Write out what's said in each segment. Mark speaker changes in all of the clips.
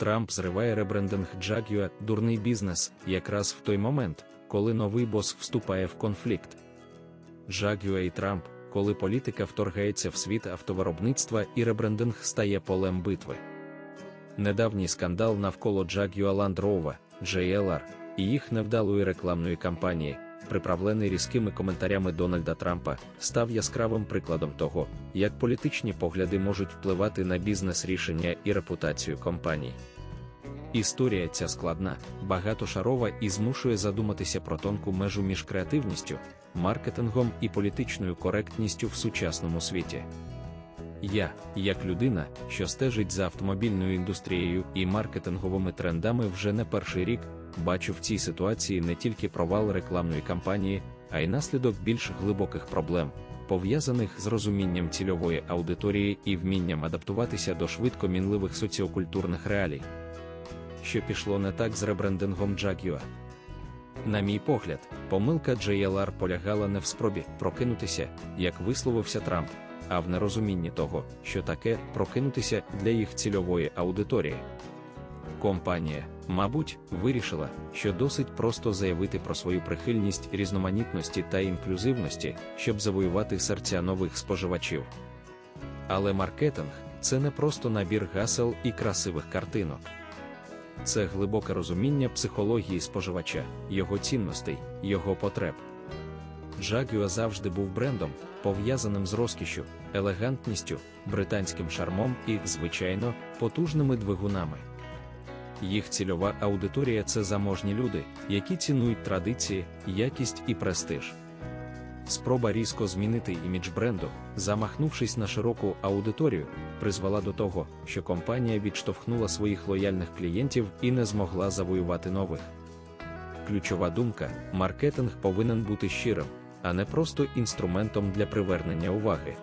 Speaker 1: Трамп зриває ребрендинг Jaguar дурний бізнес якраз в той момент, коли новий бос вступає в конфлікт. Jaguar і Трамп, коли політика вторгається в світ автовиробництва і ребрендинг стає полем битви. Недавній скандал навколо Jaguar Land Rover, JLR, і їх невдалої рекламної кампанії, приправлений різкими коментарями Дональда Трампа, став яскравим прикладом того, як політичні погляди можуть впливати на бізнес-рішення і репутацію компаній. Історія ця складна, багатошарова і змушує задуматися про тонку межу між креативністю, маркетингом і політичною коректністю в сучасному світі. Я, як людина, що стежить за автомобільною індустрією і маркетинговими трендами вже не перший рік, бачу в цій ситуації не тільки провал рекламної кампанії, а й наслідок більш глибоких проблем, пов'язаних з розумінням цільової аудиторії і вмінням адаптуватися до швидко мінливих соціокультурних реалій. Що пішло не так з ребрендингом Jaguar. На мій погляд, помилка JLR полягала не в спробі прокинутися, як висловився Трамп, а в нерозумінні того, що таке прокинутися для їх цільової аудиторії. Компанія, мабуть, вирішила, що досить просто заявити про свою прихильність різноманітності та інклюзивності, щоб завоювати серця нових споживачів. Але маркетинг це не просто набір гасел і красивих картинок. Це глибоке розуміння психології споживача, його цінностей, його потреб. Jaguar завжди був брендом, пов'язаним з розкішю, елегантністю, британським шармом і, звичайно, потужними двигунами. Їх цільова аудиторія це заможні люди, які цінують традиції, якість і престиж. Спроба різко змінити імідж бренду, замахнувшись на широку аудиторію, призвела до того, що компанія відштовхнула своїх лояльних клієнтів і не змогла завоювати нових. Ключова думка: маркетинг повинен бути щирим, а не просто інструментом для привернення уваги.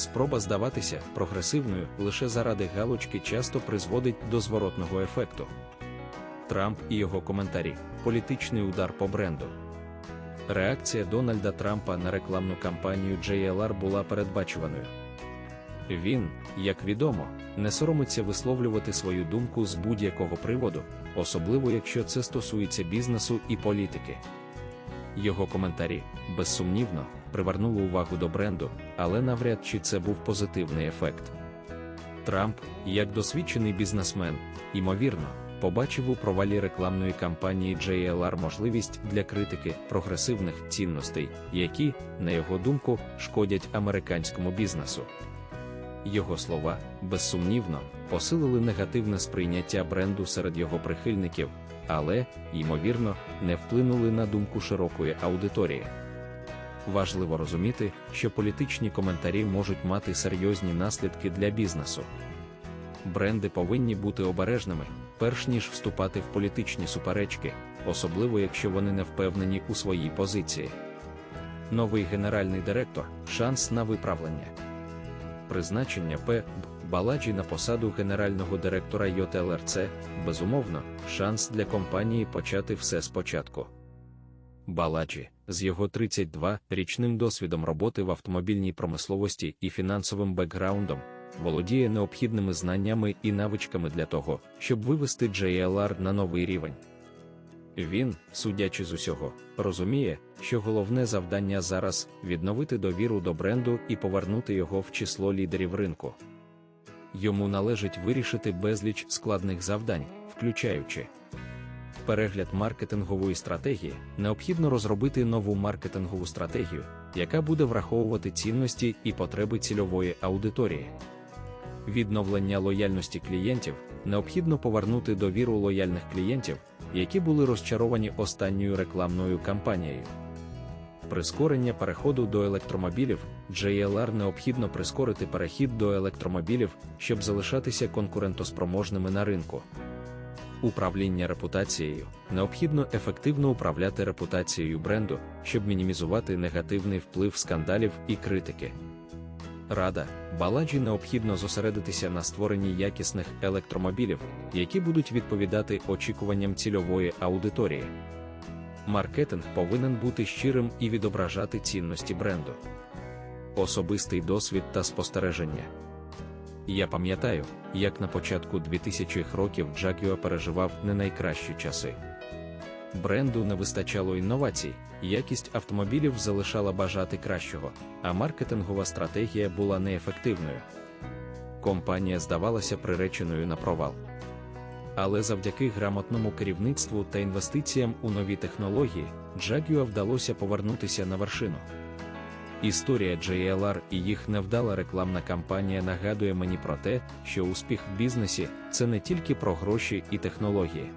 Speaker 1: Спроба здаватися прогресивною лише заради галочки часто призводить до зворотного ефекту. Трамп і його коментарі політичний удар по бренду. Реакція Дональда Трампа на рекламну кампанію JLR була передбачуваною. Він, як відомо, не соромиться висловлювати свою думку з будь-якого приводу, особливо якщо це стосується бізнесу і політики. Його коментарі, безсумнівно, привернули увагу до бренду, але навряд чи це був позитивний ефект. Трамп, як досвідчений бізнесмен, ймовірно, побачив у провалі рекламної кампанії JLR можливість для критики прогресивних цінностей, які, на його думку, шкодять американському бізнесу. Його слова, безсумнівно, посилили негативне сприйняття бренду серед його прихильників, але, ймовірно, не вплинули на думку широкої аудиторії. Важливо розуміти, що політичні коментарі можуть мати серйозні наслідки для бізнесу. Бренди повинні бути обережними, перш ніж вступати в політичні суперечки, особливо якщо вони не впевнені у своїй позиції. Новий генеральний директор шанс на виправлення. Призначення П. Баладжі на посаду генерального директора ЙОТЛРЦ, безумовно, шанс для компанії почати все спочатку. Баладжі, з його 32-річним досвідом роботи в автомобільній промисловості і фінансовим бекграундом, володіє необхідними знаннями і навичками для того, щоб вивести JLR на новий рівень. Він, судячи з усього, розуміє, що головне завдання зараз відновити довіру до бренду і повернути його в число лідерів ринку. Йому належить вирішити безліч складних завдань, включаючи перегляд маркетингової стратегії, необхідно розробити нову маркетингову стратегію, яка буде враховувати цінності і потреби цільової аудиторії. Відновлення лояльності клієнтів необхідно повернути довіру лояльних клієнтів, які були розчаровані останньою рекламною кампанією. Прискорення переходу до електромобілів JLR необхідно прискорити перехід до електромобілів, щоб залишатися конкурентоспроможними на ринку. Управління репутацією необхідно ефективно управляти репутацією бренду, щоб мінімізувати негативний вплив скандалів і критики. Рада Баладжі необхідно зосередитися на створенні якісних електромобілів, які будуть відповідати очікуванням цільової аудиторії. Маркетинг повинен бути щирим і відображати цінності бренду. Особистий досвід та спостереження. Я пам'ятаю, як на початку 2000-х років Jaguar переживав не найкращі часи. Бренду не вистачало інновацій, якість автомобілів залишала бажати кращого, а маркетингова стратегія була неефективною. Компанія здавалася приреченою на провал. Але завдяки грамотному керівництву та інвестиціям у нові технології, Jaguar вдалося повернутися на вершину. Історія JLR і їх невдала рекламна кампанія нагадує мені про те, що успіх в бізнесі це не тільки про гроші і технології.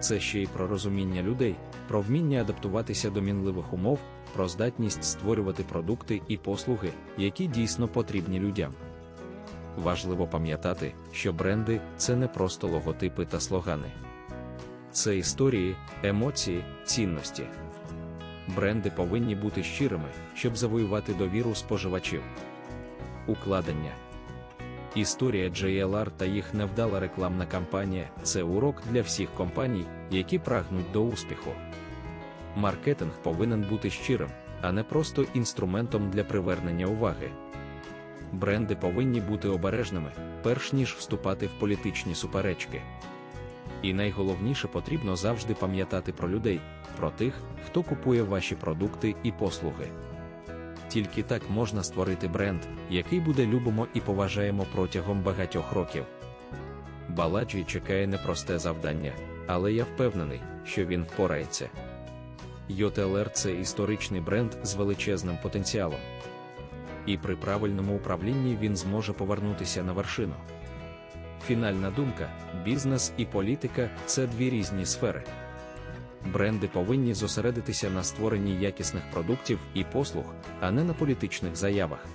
Speaker 1: Це ще й про розуміння людей, про вміння адаптуватися до мінливих умов, про здатність створювати продукти і послуги, які дійсно потрібні людям. Важливо пам'ятати, що бренди це не просто логотипи та слогани. Це історії, емоції, цінності. Бренди повинні бути щирими, щоб завоювати довіру споживачів. Укладення Історія JLR та їх невдала рекламна кампанія це урок для всіх компаній, які прагнуть до успіху. Маркетинг повинен бути щирим, а не просто інструментом для привернення уваги. Бренди повинні бути обережними, перш ніж вступати в політичні суперечки. І найголовніше потрібно завжди пам'ятати про людей, про тих, хто купує ваші продукти і послуги. Тільки так можна створити бренд, який буде любимо і поважаємо протягом багатьох років. Баладжі чекає непросте завдання, але я впевнений, що він впорається. YOTLR – це історичний бренд з величезним потенціалом. І при правильному управлінні він зможе повернутися на вершину. Фінальна думка: бізнес і політика це дві різні сфери. Бренди повинні зосередитися на створенні якісних продуктів і послуг, а не на політичних заявах.